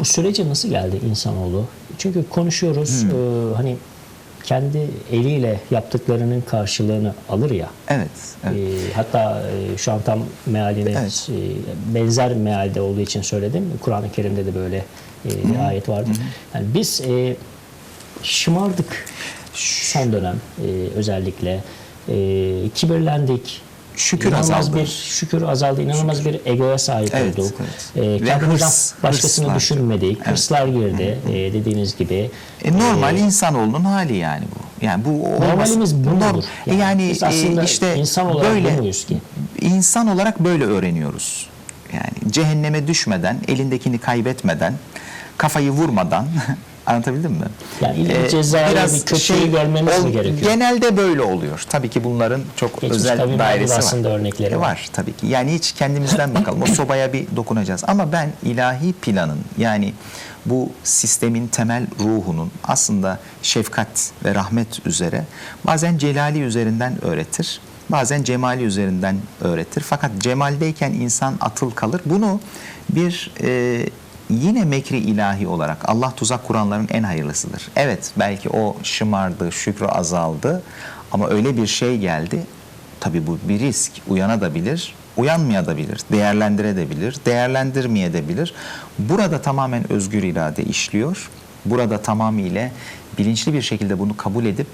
Bu sürece nasıl geldi insanoğlu? Çünkü konuşuyoruz Hmm. e, hani kendi eliyle yaptıklarının karşılığını alır ya. Evet. evet. E, hatta e, şu an tam mealini Evet. e, benzer mealde olduğu için söyledim. Kur'an-ı Kerim'de de böyle e, bir ayet vardır. Yani biz e, şımardık son dönem e, özellikle. E, kibirlendik. Şükür İnanılmaz azaldı. bir şükür azaldı. İnanılmaz bir egoya sahip Evet, olduk. evet. E, kendimizden hırs- başkasını hırslar. düşünmedik. Evet. Hırslar girdi e, dediğiniz gibi. E, normal insanoğlunun hali yani bu. Yani bu Normalimiz bu Norm- mudur? E, Yani, Biz aslında e, işte insan olarak böyle ki? insan olarak böyle öğreniyoruz. Yani cehenneme düşmeden, elindekini kaybetmeden, kafayı vurmadan anlatabildim mi? Yani illa cezayı, bir kötüyü görmemiz mi gerekiyor? Genelde böyle oluyor. Tabii ki bunların çok Geçmiş özel dairesi var. örnekleri E, var. var tabii ki. Yani hiç kendimizden bakalım. O sobaya bir dokunacağız. Ama ben ilahi planın yani bu sistemin temel ruhunun aslında şefkat ve rahmet üzere bazen celali üzerinden öğretir. Bazen cemali üzerinden öğretir. Fakat cemaldeyken insan atıl kalır. Bunu bir e, yine mekri ilahi olarak Allah tuzak kuranların en hayırlısıdır. Evet belki o şımardı, şükrü azaldı ama öyle bir şey geldi. Tabii bu bir risk. Uyanabilir, uyanmayabilir, değerlendirebilir, değerlendirmeyebilir. Burada tamamen özgür irade işliyor. Burada tamamıyla bilinçli bir şekilde bunu kabul edip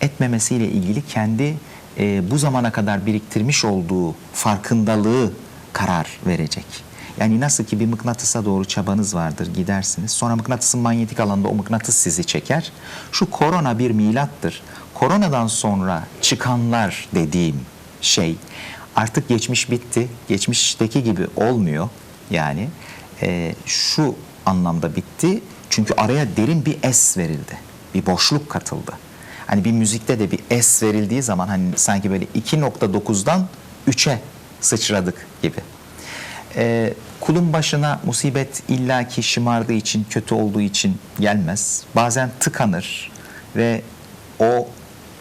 etmemesiyle ilgili kendi e, bu zamana kadar biriktirmiş olduğu farkındalığı karar verecek. Yani nasıl ki bir mıknatısa doğru çabanız vardır gidersiniz. Sonra mıknatısın manyetik alanda o mıknatıs sizi çeker. Şu korona bir milattır. Koronadan sonra çıkanlar dediğim şey artık geçmiş bitti. Geçmişteki gibi olmuyor. Yani e, şu anlamda bitti. Çünkü araya derin bir es verildi. Bir boşluk katıldı. Hani bir müzikte de bir es verildiği zaman hani sanki böyle 2.9'dan 3'e sıçradık gibi. Ee, kulun başına musibet illaki şımardığı için, kötü olduğu için gelmez. Bazen tıkanır ve o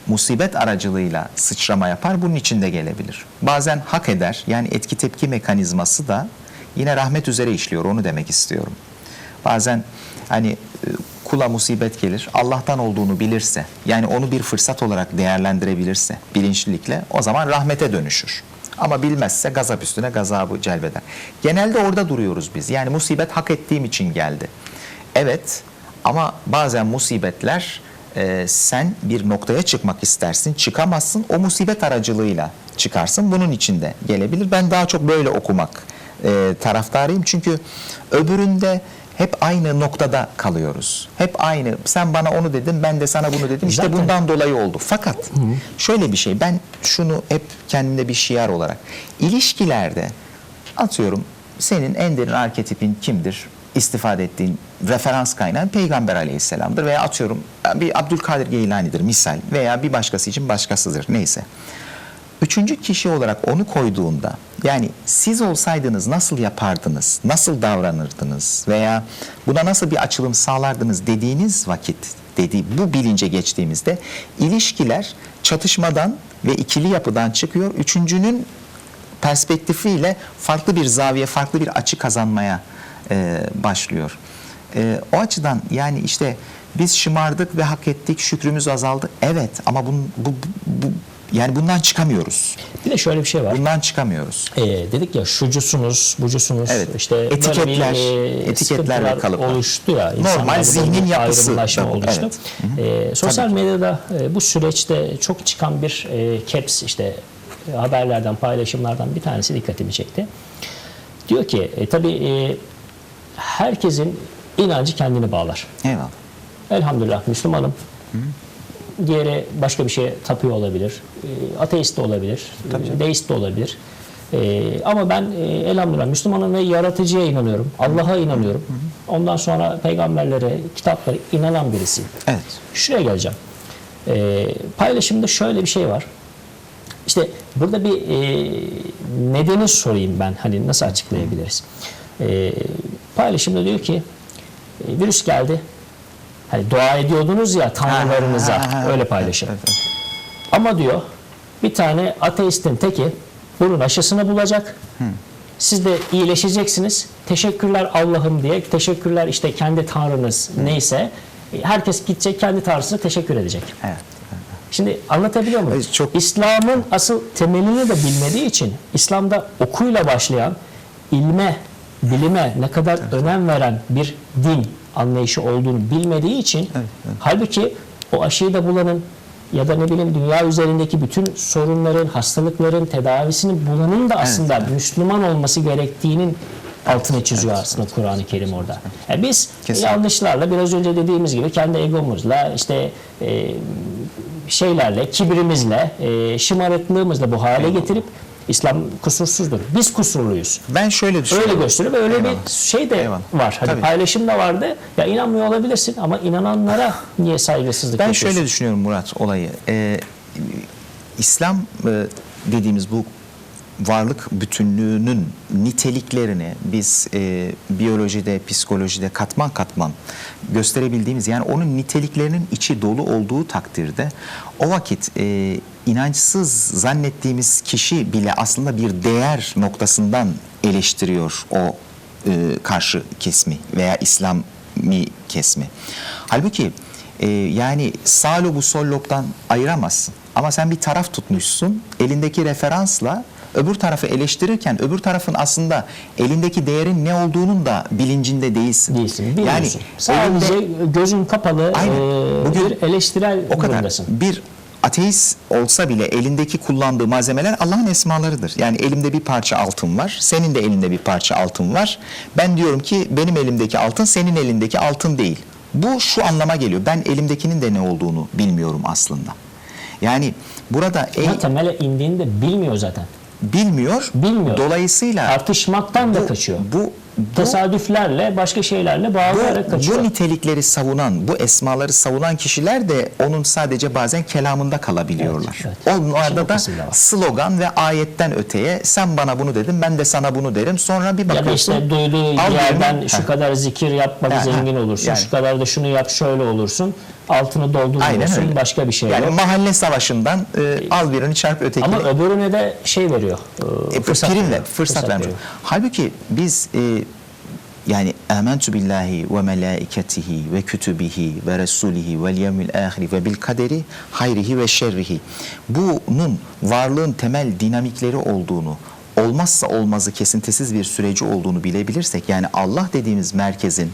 musibet aracılığıyla sıçrama yapar. Bunun için de gelebilir. Bazen hak eder. Yani etki tepki mekanizması da yine rahmet üzere işliyor. Onu demek istiyorum. Bazen hani e, kula musibet gelir. Allah'tan olduğunu bilirse, yani onu bir fırsat olarak değerlendirebilirse bilinçlilikle o zaman rahmete dönüşür. Ama bilmezse gazap üstüne gazabı celbeder. Genelde orada duruyoruz biz. Yani musibet hak ettiğim için geldi. Evet ama bazen musibetler e, sen bir noktaya çıkmak istersin, çıkamazsın. O musibet aracılığıyla çıkarsın. Bunun için de gelebilir. Ben daha çok böyle okumak e, taraftarıyım. Çünkü öbüründe hep aynı noktada kalıyoruz. Hep aynı. Sen bana onu dedin, ben de sana bunu dedim. İşte Zaten- bundan dolayı oldu. Fakat şöyle bir şey. Ben şunu hep kendimde bir şiar olarak. ilişkilerde atıyorum senin en derin arketipin kimdir? İstifade ettiğin referans kaynağın Peygamber aleyhisselamdır veya atıyorum bir Abdülkadir Geylani'dir misal veya bir başkası için başkasıdır neyse. Üçüncü kişi olarak onu koyduğunda yani siz olsaydınız nasıl yapardınız, nasıl davranırdınız veya buna nasıl bir açılım sağlardınız dediğiniz vakit dediği bu bilince geçtiğimizde ilişkiler çatışmadan ve ikili yapıdan çıkıyor. Üçüncünün perspektifiyle farklı bir zaviye, farklı bir açı kazanmaya e, başlıyor. E, o açıdan yani işte biz şımardık ve hak ettik, şükrümüz azaldı. Evet ama bu, bu, bu yani bundan çıkamıyoruz. Bir de şöyle bir şey var. Bundan çıkamıyoruz. Ee, dedik ya şucusunuz, bucusunuz. Evet. işte böyle Etiketler, bir, e, etiketler ve kalıplar. oluştu ya. Normal zihnin bir yapısı ayrımlaşma bu, oluştu. evet. Ee, sosyal medyada e, bu süreçte çok çıkan bir e, caps işte e, haberlerden, paylaşımlardan bir tanesi dikkatimi çekti. Diyor ki e, tabii e, herkesin inancı kendini bağlar. Eyvallah. Elhamdülillah Müslümanım. Diğeri başka bir şeye tapıyor olabilir. E, Ateist de olabilir. Deist de olabilir. E, ama ben e, elhamdülillah Müslümanım ve yaratıcıya inanıyorum. Allah'a inanıyorum. Ondan sonra peygamberlere, kitaplara inanan birisiyim. Evet. Şuraya geleceğim. E, paylaşımda şöyle bir şey var. İşte burada bir e, nedeni sorayım ben. Hani nasıl açıklayabiliriz? E, paylaşımda diyor ki e, virüs geldi. Hani dua ediyordunuz ya tanrılarınıza Ha, ha, ha. öyle paylaşın. Evet, evet. Ama diyor bir tane ateistin teki bunun aşısını bulacak. Siz de iyileşeceksiniz. Teşekkürler Allah'ım diye. Teşekkürler işte kendi tanrınız neyse. Herkes gidecek kendi tanrısına teşekkür edecek. Evet. Şimdi anlatabiliyor muyum? Evet, çok- İslam'ın asıl temelini de bilmediği için İslam'da okuyla başlayan ilme, bilime ne kadar önem veren bir din anlayışı olduğunu bilmediği için halbuki o aşıyı da bulanın ya da ne bileyim dünya üzerindeki bütün sorunların, hastalıkların tedavisini bulanın da aslında Müslüman olması gerektiğinin altını çiziyor aslında Kur'an-ı Kerim orada. Yani biz Kesinlikle. yanlışlarla biraz önce dediğimiz gibi kendi egomuzla işte e, şeylerle, kibrimizle, e, şımarıklığımızla bu hale getirip İslam kusursuzdur. Biz kusurluyuz. Ben şöyle düşünüyorum. Öyle gösteriyor ve öyle Eyvallah. bir şey de Eyvallah. var. Hani Tabii. paylaşım da vardı. Ya inanmıyor olabilirsin ama inananlara niye saygısızlık Ben yapıyorsun? şöyle düşünüyorum Murat olayı. Ee, İslam e, dediğimiz bu varlık bütünlüğünün niteliklerini biz e, biyolojide, psikolojide katman katman gösterebildiğimiz yani onun niteliklerinin içi dolu olduğu takdirde o vakit e, inançsız zannettiğimiz kişi bile aslında bir değer noktasından eleştiriyor o e, karşı kesmi veya İslami kesmi. Halbuki e, yani sağ lobu sol lobdan ayıramazsın. Ama sen bir taraf tutmuşsun, elindeki referansla öbür tarafı eleştirirken öbür tarafın aslında elindeki değerin ne olduğunun da bilincinde değilsin. değilsin. Bilmiyorsun. elinde- Sadece gözün kapalı Aynen. e, Bugün bir eleştirel o kadar durumdasın. bir ateist olsa bile elindeki kullandığı malzemeler Allah'ın esmalarıdır. Yani elimde bir parça altın var, senin de elinde bir parça altın var. Ben diyorum ki benim elimdeki altın senin elindeki altın değil. Bu şu anlama geliyor. Ben elimdekinin de ne olduğunu bilmiyorum aslında. Yani burada el Ama temele indiğini de bilmiyor zaten. bilmiyor. Bilmiyor. Dolayısıyla Tartışmaktan da bu- kaçıyor. Bu, bu Tesadüflerle, başka şeylerle bağlayarak kaçıyor. bu nitelikleri savunan, bu esmaları savunan kişiler de onun sadece bazen kelamında kalabiliyorlar. Evet, evet. Onlarda da slogan ve ayetten öteye sen bana bunu dedin, ben de sana bunu derim. Sonra bir Ya bakıyorsun. işte duyduğu yerden şu kadar zikir yapma zengin olursun. Yani. Şu kadar da şunu yap şöyle olursun. Altını doldurmuyorsun. Başka bir şey yani yok. mahalle savaşından e, al birini çarp ötekini. Ama öbürüne de şey veriyor. e, E, fırsat prim ver, veriyor. fırsat, vermiş. veriyor. Halbuki biz e, yani amentu billahi ve melaiketihi ve kütübihi ve resulihi ve yevmil ahiri ve bil kaderi hayrihi ve şerrihi. Bunun varlığın temel dinamikleri olduğunu, olmazsa olmazı kesintisiz bir süreci olduğunu bilebilirsek yani Allah dediğimiz merkezin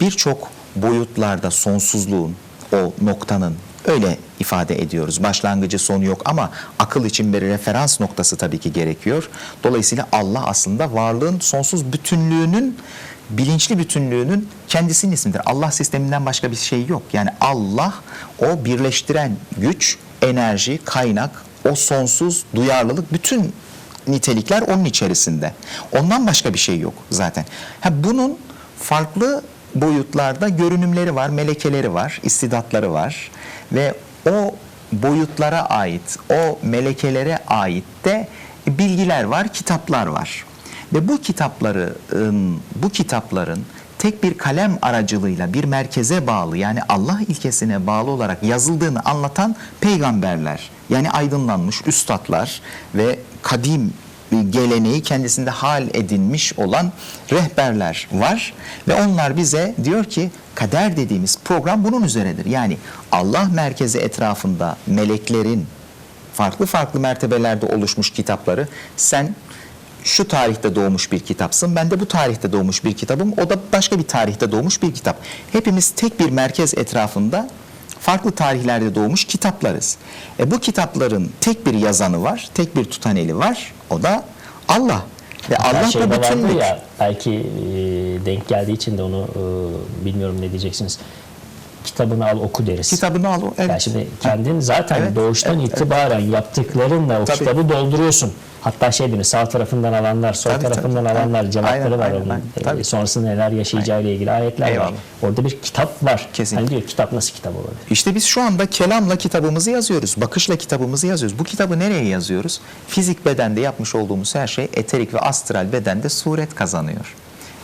birçok boyutlarda sonsuzluğun o noktanın öyle ifade ediyoruz. Başlangıcı sonu yok ama akıl için bir referans noktası tabii ki gerekiyor. Dolayısıyla Allah aslında varlığın sonsuz bütünlüğünün bilinçli bütünlüğünün kendisinin ismidir. Allah sisteminden başka bir şey yok. Yani Allah o birleştiren güç, enerji, kaynak, o sonsuz duyarlılık bütün nitelikler onun içerisinde. Ondan başka bir şey yok zaten. Ha bunun farklı boyutlarda görünümleri var, melekeleri var, istidatları var ve o boyutlara ait, o melekelere ait de bilgiler var, kitaplar var. Ve bu kitapların bu kitapların tek bir kalem aracılığıyla bir merkeze bağlı yani Allah ilkesine bağlı olarak yazıldığını anlatan peygamberler yani aydınlanmış üstadlar ve kadim geleneği kendisinde hal edinmiş olan rehberler var ve onlar bize diyor ki kader dediğimiz program bunun üzeredir. Yani Allah merkezi etrafında meleklerin farklı farklı mertebelerde oluşmuş kitapları sen şu tarihte doğmuş bir kitapsın. Ben de bu tarihte doğmuş bir kitabım. O da başka bir tarihte doğmuş bir kitap. Hepimiz tek bir merkez etrafında farklı tarihlerde doğmuş kitaplarız. E bu kitapların tek bir yazanı var, tek bir tutaneli var. O da Allah. Ve Allah bu vardır bütünlük. ya belki e, denk geldiği için de onu e, bilmiyorum ne diyeceksiniz. Kitabını al oku deriz. Kitabını al. Evet. Yani şimdi kendin zaten Evet, doğuştan evet, itibaren yaptıklarınla o Tabii. kitabı dolduruyorsun. Hatta şey değil mi sağ tarafından alanlar, sol Tabii, tarafından tabii. alanlar cevapları Aynen, var aynen, onun. aynen. Ee, Tabii. sonrasında neler yaşayacağı ile ilgili ayetler var. Eyvallah. Orada bir kitap var. Kesinlikle. Hani diyor kitap nasıl kitap olabilir? İşte biz şu anda kelamla kitabımızı yazıyoruz. Bakışla kitabımızı yazıyoruz. Bu kitabı nereye yazıyoruz? Fizik bedende yapmış olduğumuz her şey eterik ve astral bedende suret kazanıyor.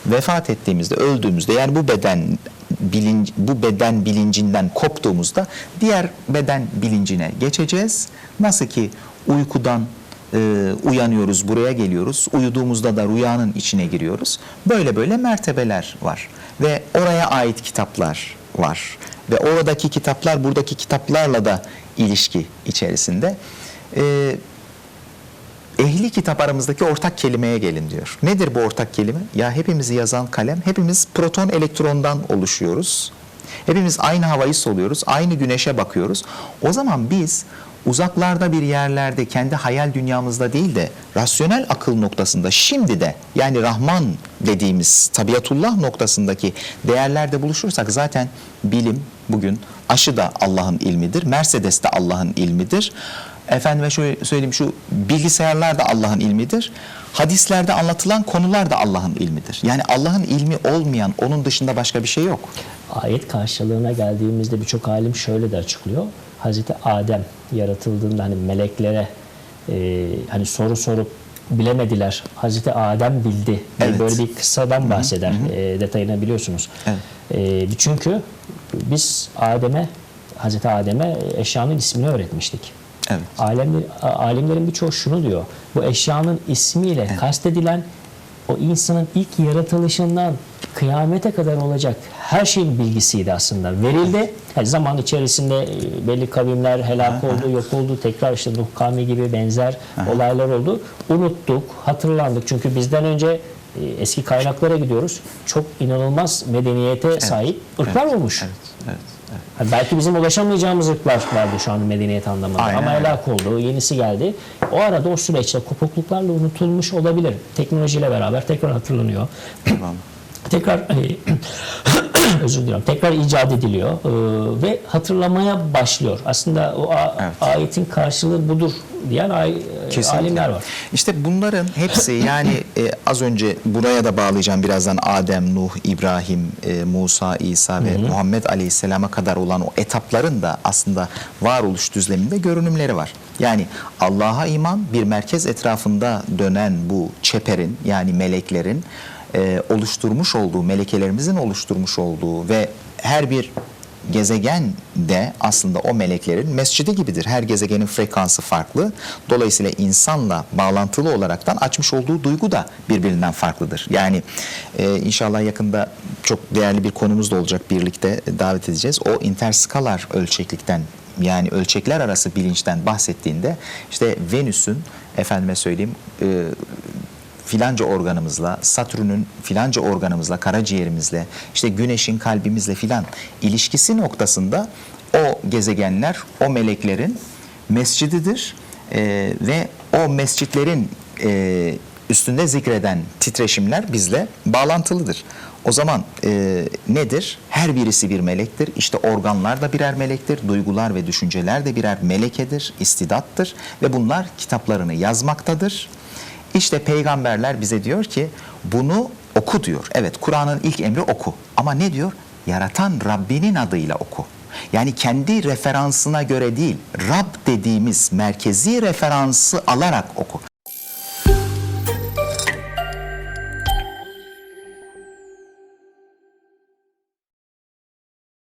Vefat ettiğimizde, öldüğümüzde yani bu beden bilinç, bu beden bilincinden koptuğumuzda diğer beden bilincine geçeceğiz. Nasıl ki uykudan e, uyanıyoruz, buraya geliyoruz. Uyuduğumuzda da rüyanın içine giriyoruz. Böyle böyle mertebeler var. Ve oraya ait kitaplar var. Ve oradaki kitaplar buradaki kitaplarla da ilişki içerisinde. E, ehli kitap aramızdaki ortak kelimeye gelin diyor. Nedir bu ortak kelime? Ya hepimizi yazan kalem, hepimiz proton elektrondan oluşuyoruz. Hepimiz aynı havayı soluyoruz, aynı güneşe bakıyoruz. O zaman biz uzaklarda bir yerlerde kendi hayal dünyamızda değil de rasyonel akıl noktasında şimdi de yani Rahman dediğimiz tabiatullah noktasındaki değerlerde buluşursak zaten bilim bugün aşı da Allah'ın ilmidir, Mercedes de Allah'ın ilmidir. Efendime şöyle söyleyeyim şu bilgisayarlar da Allah'ın ilmidir. Hadislerde anlatılan konular da Allah'ın ilmidir. Yani Allah'ın ilmi olmayan onun dışında başka bir şey yok. Ayet karşılığına geldiğimizde birçok alim şöyle de açıklıyor. Hazreti Adem yaratıldığında hani meleklere e, hani soru sorup bilemediler. Hazreti Adem bildi. Evet. Böyle bir kıssadan bahseder. E, detayını biliyorsunuz. Evet. E, çünkü biz Adem'e Hazreti Adem'e eşyanın ismini öğretmiştik. Evet. Alemler, alimlerin birçoğu şunu diyor. Bu eşyanın ismiyle kastedilen o insanın ilk yaratılışından kıyamete kadar olacak her şeyin bilgisiydi aslında. Verildi. Yani zaman içerisinde e, belli kavimler helak oldu, yok oldu. Tekrar işte Nuh kavmi gibi benzer olaylar oldu. Unuttuk, hatırlandık. Çünkü bizden önce eski kaynaklara gidiyoruz. Çok inanılmaz medeniyete sahip ırklar olmuş. Evet, evet. Ha, Belki bizim ulaşamayacağımız ırklar vardı şu an medeniyet anlamında Aynen ama helak oldu, yenisi geldi. O arada o süreçte kopukluklarla unutulmuş olabilir. Teknolojiyle beraber tekrar hatırlanıyor. Tamam. tekrar e, özür diliyorum. Tekrar icat ediliyor e, ve hatırlamaya başlıyor. Aslında o a- Evet. ayetin karşılığı budur diyen ay- Kesinlikle. alimler var. İşte bunların hepsi yani e, az önce buraya da bağlayacağım birazdan Adem, Nuh, İbrahim, e, Musa, İsa ve Muhammed Aleyhisselam'a kadar olan o etapların da aslında varoluş düzleminde görünümleri var. Yani Allah'a iman bir merkez etrafında dönen bu çeperin yani meleklerin e, oluşturmuş olduğu, melekelerimizin oluşturmuş olduğu ve her bir gezegen de aslında o meleklerin mescidi gibidir. Her gezegenin frekansı farklı. Dolayısıyla insanla bağlantılı olaraktan açmış olduğu duygu da birbirinden farklıdır. Yani e, inşallah yakında çok değerli bir konumuz da olacak birlikte davet edeceğiz. O interskalar ölçeklikten yani ölçekler arası bilinçten bahsettiğinde işte Venüs'ün efendime söyleyeyim e, filanca organımızla, Satürn'ün filanca organımızla, karaciğerimizle, işte güneşin kalbimizle filan ilişkisi noktasında o gezegenler, o meleklerin mescididir Ee, ve o mescitlerin e, üstünde zikreden titreşimler bizle bağlantılıdır. O zaman e, nedir? Her birisi bir melektir. İşte organlar da birer melektir. Duygular ve düşünceler de birer melekedir, istidattır. Ve bunlar kitaplarını yazmaktadır. İşte peygamberler bize diyor ki bunu oku diyor. Evet Kur'an'ın ilk emri oku. Ama ne diyor? Yaratan Rabbinin adıyla oku. Yani kendi referansına göre değil, Rab dediğimiz merkezi referansı alarak oku.